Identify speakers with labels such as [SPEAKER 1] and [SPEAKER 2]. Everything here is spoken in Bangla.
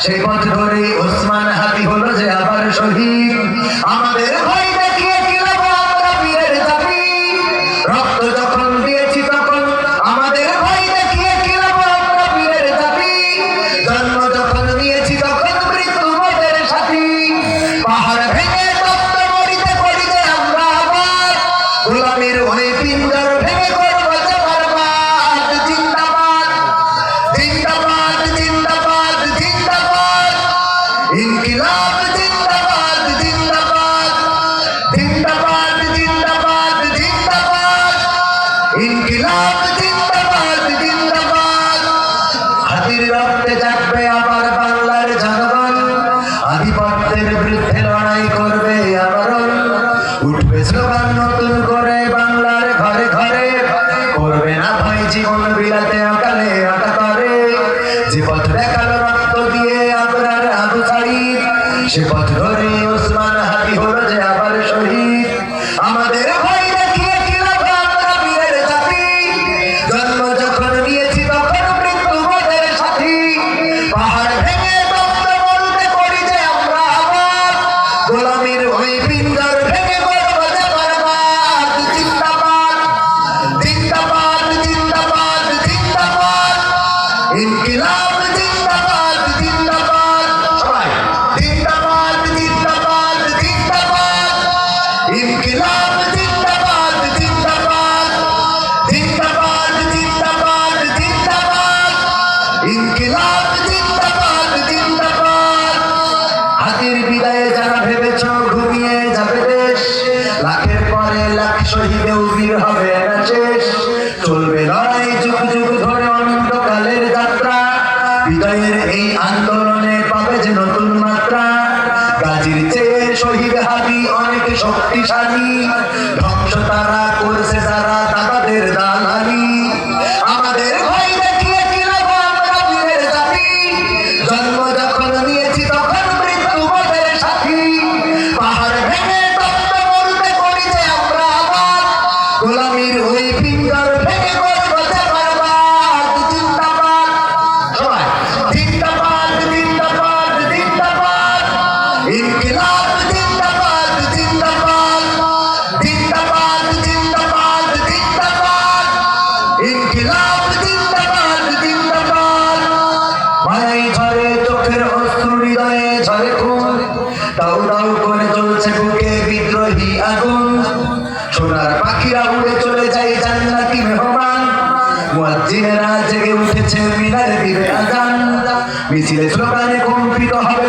[SPEAKER 1] সেই পথ ধরে ওসমান হাতি হলো যে আবার শহীদ। আমাদের ভাই উঠবে স্লোগান নতুন করে বাংলার ঘরে ঘরে। করবে না ভাই জীবন বিলাতে আকালে আটা করে যে পথ দেখাল রক্ত দিয়ে আপনার আবু সারি সে পথ যুগ যুগ ধরে অনন্তকালের যাত্রা। বিদায়ের এই আন্দোলনে পাবে যে নতুন মাত্রা। গাজীর চেয়ে শহীদ হাবি অনেক শক্তিশালী। ধ্বংস তারা আগুন। সোনার পাখিরা উড়ে চলে যায় জান্নাতি মেহমান। মুয়াজ্জিনেরা জেগে উঠেছে মিনারে দিবে আজান। মিছিলে স্লোগানে কম্পিত হবে